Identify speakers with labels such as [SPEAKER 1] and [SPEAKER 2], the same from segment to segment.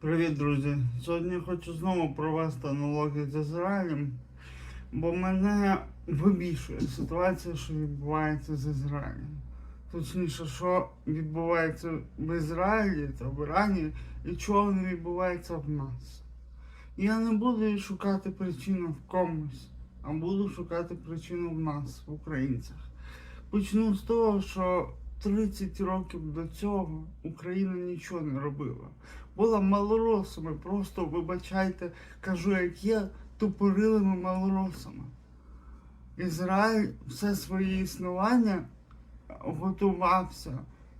[SPEAKER 1] Привіт, друзі! Сьогодні хочу знову провести аналогію з Ізраїлем, бо мене вибішує ситуація, що відбувається з Ізраїлем. Точніше, що відбувається в Ізраїлі та в Ірані і чого не відбувається в нас. Я не буду шукати причину в комусь, а буду шукати причину в нас, в українцях. Почну з того, що 30 років до цього Україна нічого не робила. Була малоросами, просто вибачайте, кажу, як є, тупорилими малоросами. Ізраїль все своє існування готувався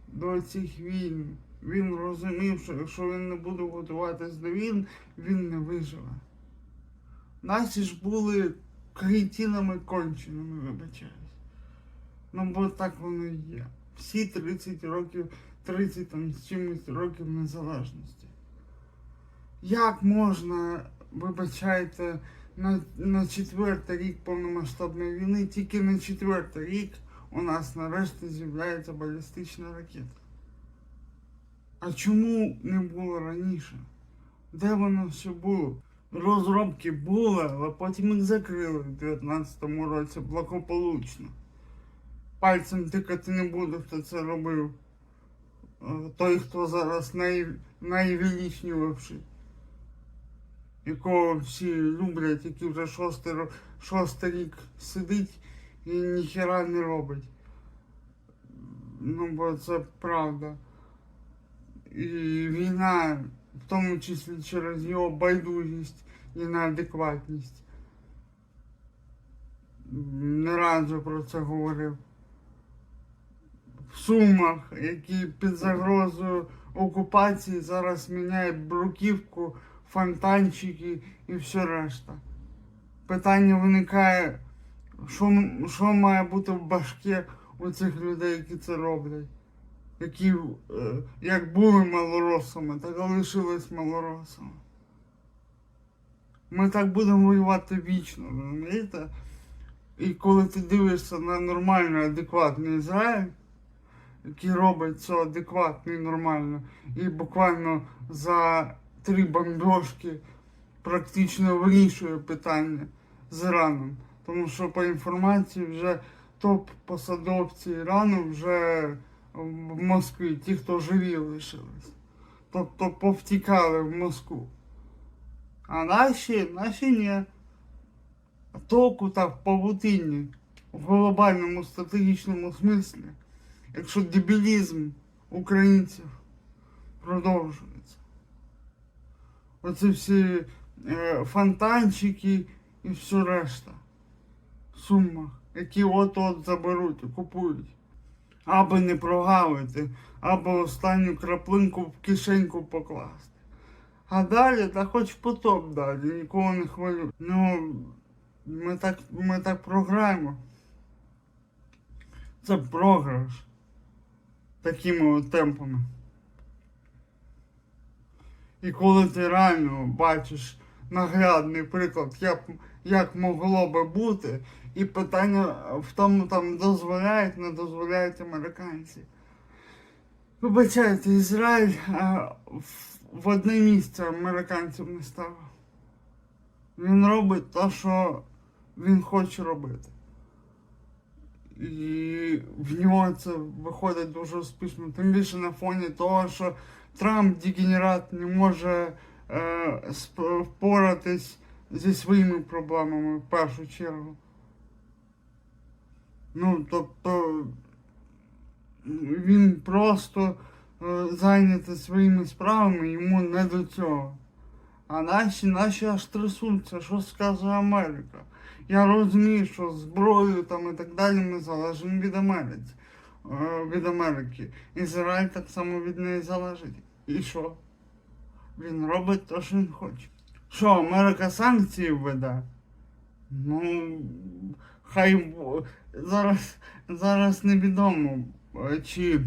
[SPEAKER 1] до цих війн. Він розумів, що якщо він не буде готуватись до війн, він не виживе. Наші ж були кретінами конченими, вибачаюсь. Ну, бо так воно і є. Всі 30 років, 30 там з чимось років незалежності. Як можна, вибачайте, на, на четвертий рік повномасштабної війни, тільки на четвертий рік у нас нарешті з'являється балістична ракета. А чому не було раніше? Де воно все було? Розробки були, але потім їх закрили в 2019 році благополучно. Пальцем тикати не буду, хто це робив. Е, Той, хто зараз най... найвеличніший, якого всі люблять, який вже шостий, шостий рік сидить і ніхера не робить. Ну, бо це правда. І війна, в тому числі через його байдужість і неадекватність. Не раз вже про це говорив. В Сумах, які під загрозою окупації зараз міняють бруківку, фонтанчики і все решта. Питання виникає, що, що має бути в башкі у цих людей, які це роблять. Які е, як були малоросами, так і лишились малоросами. Ми так будемо воювати вічно, розумієте? І коли ти дивишся на нормальний, адекватний Ізраїль, який робить це адекватно і нормально, і буквально за три бомбежки практично вирішує питання з Іраном. Тому що по інформації вже топ-посадовці Ірану вже в Москві, ті, хто живі лишились. Тобто повтікали в Москву. А наші, наші ні. Толку так в павутинні в глобальному стратегічному смислі, якщо дебілізм українців продовжується. Оці всі е, фонтанчики і все решта в сумах, які от-от заберуть купують. Аби не прогавити, або останню краплинку в кишеньку покласти. А далі, та хоч потоп далі, нікого не хвилю. Ну, ми так, ми так програємо. Це програш. Такими от темпами. І коли ти реально бачиш наглядний приклад, як, як могло би бути, і питання в тому там дозволяють, не дозволяють американці. Вибачайте, Ізраїль а, в, одне місце американців не ставив. Він робить те, що він хоче робити. І в нього це виходить дуже успішно. Тим більше на фоні того, що Трамп дегенерат не може е, впоратись зі своїми проблемами в першу чергу. Ну, тобто він просто е, зайнятий своїми справами, йому не до цього. А наші, наші аж трясуться, що скаже Америка. Я розумію, що зброєю там і так далі ми залежимо від Америки. Е, від Америки. Ізраїль так само від неї залежить. І що? Він робить те, що він хоче. Що, Америка санкції введе? Ну, хай зараз, зараз невідомо, е, чи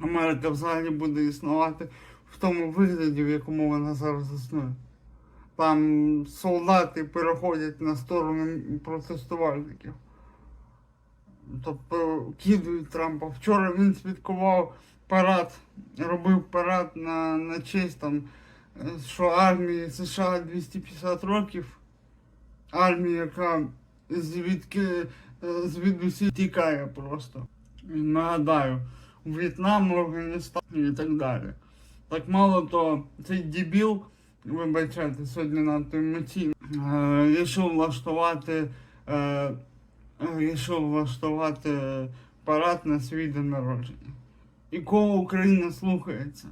[SPEAKER 1] Америка взагалі буде існувати в тому вигляді, в якому вона зараз існує. Там солдати переходять на сторону протестувальників. Тобто кидують Трампа. Вчора він святкував парад, робив парад на, на честь там е, що армії США 250 років, армія, яка звідки е, звідусі тікає просто. Нагадаю, В'єтнам, Афганістан і так далі. Так мало то цей дебіл, вибачайте, сьогодні надто емоційно, е, рішив влаштувати, е, рішив влаштувати парад на свій день народження. І кого Україна слухається.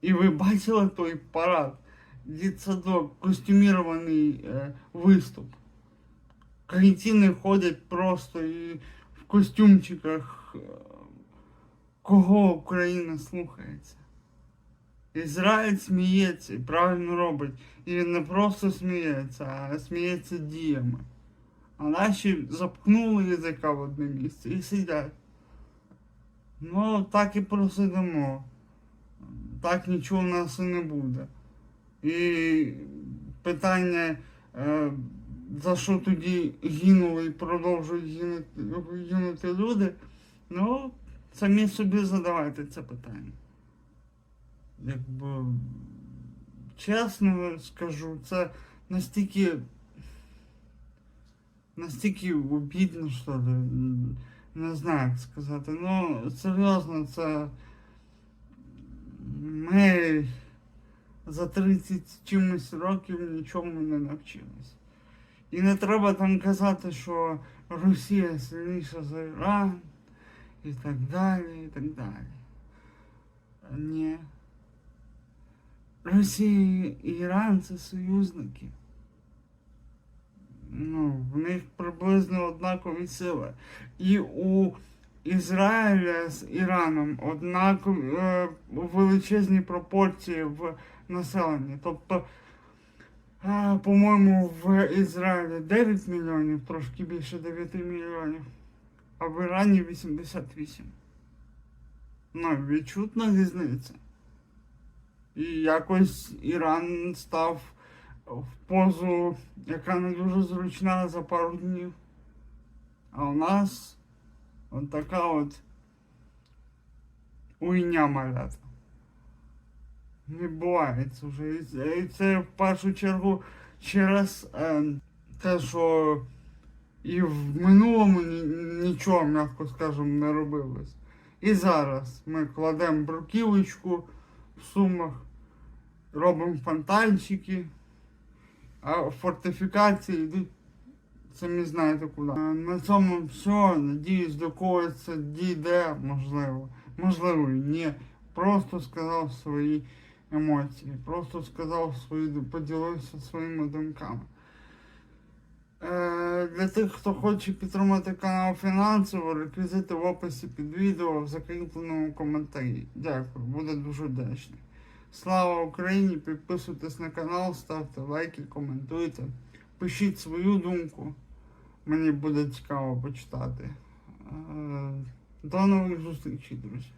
[SPEAKER 1] І ви бачили той парад? Дітсадок, костюмірований е, виступ. Кретини ходять просто і в костюмчиках. Кого Україна слухається? Ізраїль сміється і правильно робить. І він не просто сміється, а сміється діями. А наші запхнули язика в одне місце і сидять. Ну, так і просидимо. Так нічого в нас і не буде. І питання, е, за що тоді гинули і продовжують гинути, гинути люди, ну, самі собі задавайте це питання. Якби чесно скажу, це настільки настільки обідно, що ли. Не знаю, як сказати. Ну, серйозно, це ми за 30 чимось років нічому не навчились. І не треба там казати, що Росія сильніша за Іран і так далі, і так далі. Ні. Росія і Іран це союзники. Ну, в них приблизно однакові сили. І у Ізраїля з Іраном однакові е, величезні пропорції в населенні. Тобто, е, по-моєму, в Ізраїлі 9 мільйонів, трошки більше 9 мільйонів, а в Ірані 88. Ну, відчутна різниця. І якось Іран став в позу, яка не дуже зручна за пару днів. А у нас от така от уйня малята. Відбувається вже. І це- в першу чергу через е, те, що і в минулому нічого, м'яко скажемо, не робилось. І зараз ми кладемо бруківочку в сумах, робимо фонтанчики, а фортифікації йдуть самі знаєте куди. А На цьому все. Надіюсь, до когось це дійде, можливо. Можливо, і ні. Просто сказав свої емоції, просто сказав свої, поділився своїми думками. Е, для тих, хто хоче підтримати канал фінансово, реквізити в описі під відео в закріпленому коментарі. Дякую, буду дуже вдячний. Слава Україні! Підписуйтесь на канал, ставте лайки, коментуйте. Пишіть свою думку. Мені буде цікаво почитати. Е, До нових зустрічей, друзі.